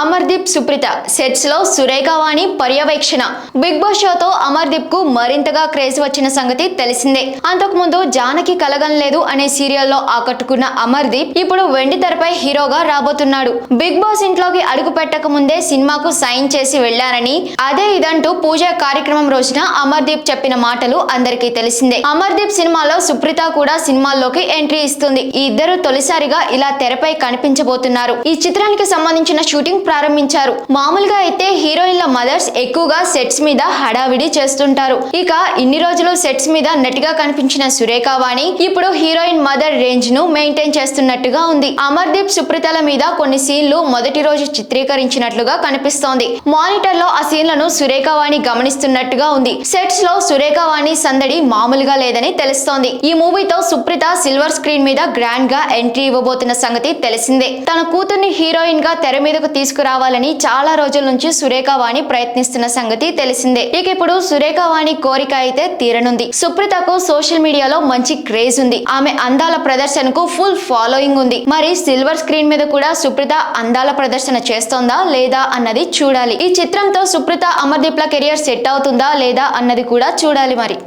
అమర్దీప్ సుప్రిత. సెట్స్లో సురేఖవాణి పర్యవేక్షణ. Big boss షోతో అమర్దీప్కు మరింతగా craze వచ్చిన సంగతి తెలిసిందే. అంతకుముందు జానకి కలగం లేదు అనే సీరియల్లో ఆకట్టుకున్న అమర్దీప్ ఇప్పుడు వెండి తెరపై హీరోగా రాబోతున్నాడు. బిగ్ బాస్ ఇంట్లోకి అడుగు పెట్టక ముందే సినిమాకు సైన్ చేసి వెళ్ళారని అదే ఇదంటూ పూజ కార్యక్రమం రోజున అమర్దీప్ చెప్పిన మాటలు అందరికీ తెలిసిందే. అమర్దీప్ సినిమాలో సుప్రిత కూడా సినిమాల్లోకి ఎంట్రీ ఇస్తుంది. ఈ ఇద్దరు తొలిసారిగా ఇలా తెరపై కనిపించబోతున్నారు. ఈ చిత్రానికి సంబంధించిన షూటింగ్ ప్రారంభించారు. మామూలుగా అయితే హీరోయిన్ల మదర్స్ ఎక్కువగా సెట్స్ మీద హడావిడి చేస్తుంటారు. ఇక ఇన్ని రోజులు సెట్స్ మీద నటిగా కనిపించిన సురేఖ వాణి ఇప్పుడు హీరోయిన్ మదర్ రేంజ్ను మెయింటైన్ చేస్తున్నట్టుగా ఉంది. అమర్దీప్ సుప్రీతల మీద కొన్ని సీన్లు మొదటి రోజు చిత్రీకరించినట్లుగా కనిపిస్తోంది. మానిటర్లో ఆ సీన్లను సురేఖ వాణి గమనిస్తున్నట్టుగా ఉంది. సెట్స్లో సురేఖ వాణి సందడి మామూలుగా లేదని తెలుస్తోంది. ఈ మూవీతో సుప్రీత సిల్వర్ స్క్రీన్ మీద గ్రాండ్గా ఎంట్రీ ఇవ్వబోతున్న సంగతి తెలిసిందే. తన కూతుర్ని హీరోయిన్గా తెర మీదకు తీసుకురావాలని చాలా రోజుల నుంచి సురేఖ వాణి ప్రయత్నిస్తున్న సంగతి తెలిసిందే. ఇక ఇప్పుడు సురేఖ వాణి కోరిక అయితే తీరనుంది. సుప్రీతకు సోషల్ మీడియాలో మంచి క్రేజ్ ఉంది. ఆమె అందాల ప్రదర్శనకు ఫుల్ ఫాలోయింగ్ ఉంది. మరి సిల్వర్ స్క్రీన్ మీద కూడా సుప్రీత అందాల ప్రదర్శన చేస్తోందా లేదా అన్నది చూడాలి. ఈ చిత్రంతో సుప్రీత అమర్దీప్ల కెరియర్ సెట్ అవుతుందా లేదా అన్నది కూడా చూడాలి మరి.